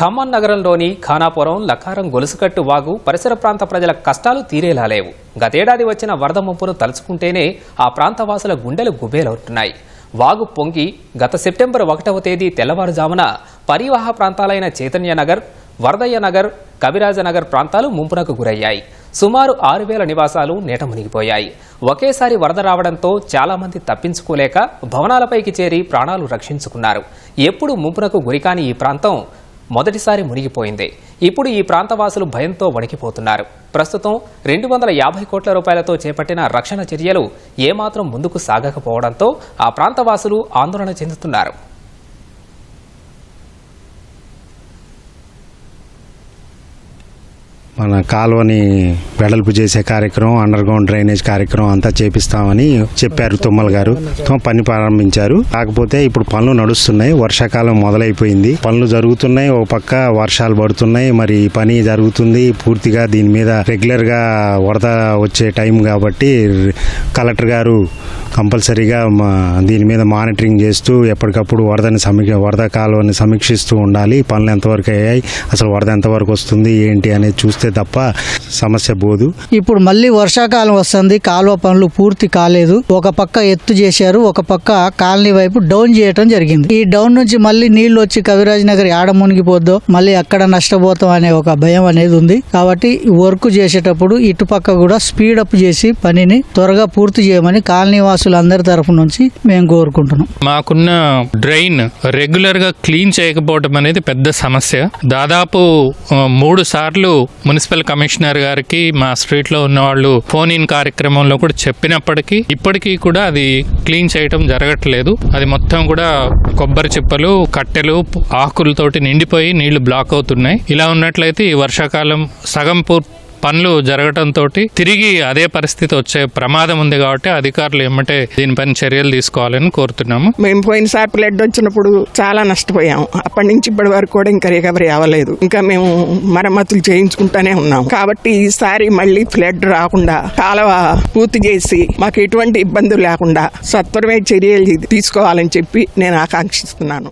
ఖమ్మం నగరంలోని ఖానాపురం లకారం గొలుసుకట్టు వాగు పరిసర ప్రాంత ప్రజల కష్టాలు తీరేలా లేవు. గతేడాది వచ్చిన వరద ముంపును తలుచుకుంటేనే ఆ ప్రాంత వాసుల గుండెలు గుబేలవుతున్నాయి. వాగు పొంగి గత సెప్టెంబర్ ఒకటవ తేదీ తెల్లవారుజామున పరివాహ ప్రాంతాలైన చైతన్యనగర్ వరదయ్యనగర్ వరదయ్య నగర్ కవిరాజనగర్ ప్రాంతాలు ముంపునకు గురయ్యాయి. సుమారు ఆరు వేల నివాసాలు నేట మునిగిపోయాయి. ఒకేసారి వరద రావడంతో చాలా మంది తప్పించుకోలేక భవనాలపైకి చేరి ప్రాణాలు రక్షించుకున్నారు. ఎప్పుడు ముంపునకు గురికాని ఈ ప్రాంతం మొదటిసారి మునిగిపోయింది. ఇప్పుడు ఈ ప్రాంతవాసులు భయంతో వణికిపోతున్నారు. ప్రస్తుతం రెండు వందల యాభై కోట్ల రూపాయలతో చేపట్టిన రక్షణ చర్యలు ఏమాత్రం ముందుకు సాగకపోవడంతో ఆ ప్రాంతవాసులు ఆందోళన చెందుతున్నారు. మన కాలువని వెడల్పు చేసే కార్యక్రమం అండర్ గ్రౌండ్ డ్రైనేజ్ కార్యక్రమం అంతా చేపిస్తామని చెప్పారు తుమ్మల గారు. పని ప్రారంభించారు. కాకపోతే ఇప్పుడు పనులు నడుస్తున్నాయి. వర్షాకాలం మొదలైపోయింది. పనులు జరుగుతున్నాయి. ఓ పక్క వర్షాలు పడుతున్నాయి. మరి పని జరుగుతుంది. పూర్తిగా దీని మీద రెగ్యులర్గా వరద వచ్చే టైం కాబట్టి కలెక్టర్ గారు కంపల్సరీగా మా- దీని మీద మానిటరింగ్ చేస్తూ ఎప్పటికప్పుడు వరదని సమీక్ష వరద కాలువని సమీక్షిస్తూ ఉండాలి. పనులు ఎంతవరకు అయ్యాయి? అసలు వరద ఎంతవరకు వస్తుంది? ఏంటి అనేది చూస్తే తప్ప సమస్య పోదు. ఇప్పుడు మళ్ళీ వర్షాకాలం వస్తుంది కాలువ పనులు పూర్తి కాలేదు. ఒక పక్క ఎత్తు చేశారు ఒక పక్క కాలనీ వైపు డౌన్ చేయటం జరిగింది. ఈ డౌన్ నుంచి మళ్ళీ నీళ్ళు వచ్చి కవిరాజ్ నగర్ ఆడ మునిగిపోద్దో మళ్ళీ అక్కడ నష్టపోతాం అనే ఒక భయం అనేది ఉంది. కాబట్టి వర్క్ చేసేటప్పుడు ఇటుపక్క కూడా స్పీడ్ అప్ చేసి పనిని త్వరగా పూర్తి చేయమని కాలనీ వాసులందరి తరఫు నుంచి మేము కోరుకుంటున్నాం. మాకున్న డ్రైన్ రెగ్యులర్గా క్లీన్ చేయకపోవడం అనేది పెద్ద సమస్య. దాదాపు మూడు సార్లు మున్సిపల్ కమిషనర్ గారికి మా స్ట్రీట్లో ఉన్న వాళ్ళు ఫోన్ ఇన్ కార్యక్రమంలో కూడా చెప్పినప్పటికీ ఇప్పటికీ కూడా అది క్లీన్ చేయటం జరగట్లేదు. అది మొత్తం కూడా కొబ్బరి చిప్పలు కట్టెలు ఆకులతోటి నిండిపోయి నీళ్ళు బ్లాక్ అవుతున్నాయి. ఇలా ఉన్నట్లయితే ఈ వర్షాకాలం సగం పూర్ పనులు జరగటంతో తిరిగి అదే పరిస్థితి వచ్చే ప్రమాదం ఉంది కాబట్టి అధికారులు ఏమంటే దీనిపైన చర్యలు తీసుకోవాలని కోరుతున్నాము. మేము పోయినసారి ఫ్లడ్ వచ్చినప్పుడు చాలా నష్టపోయాం అప్పటి నుంచి ఇప్పటి వరకు కూడా ఇంకా రికవరీ అవ్వలేదు. ఇంకా మేము మరమ్మతులు చేయించుకుంటానే ఉన్నాం కాబట్టి ఈసారి మళ్ళీ ఫ్లడ్ రాకుండా కాలువ పూర్తి చేసి మాకు ఎటువంటి ఇబ్బందులు లేకుండా సత్వరమే చర్యలు తీసుకోవాలని చెప్పి నేను ఆకాంక్షిస్తున్నాను.